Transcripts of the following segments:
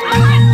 Come on!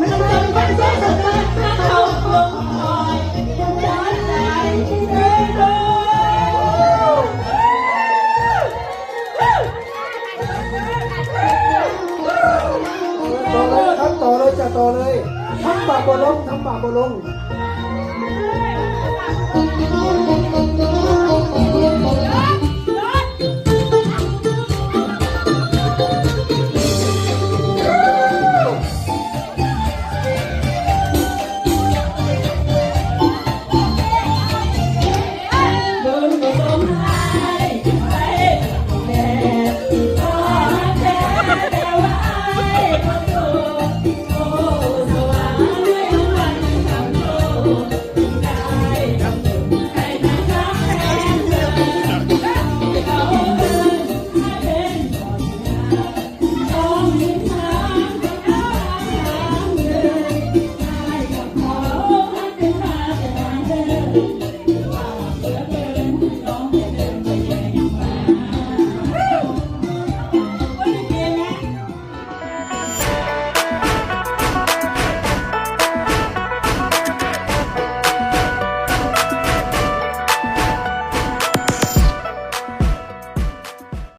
ต่อเลยจะต่อเลย ทั้ปากบอลงทั้ปากบอลง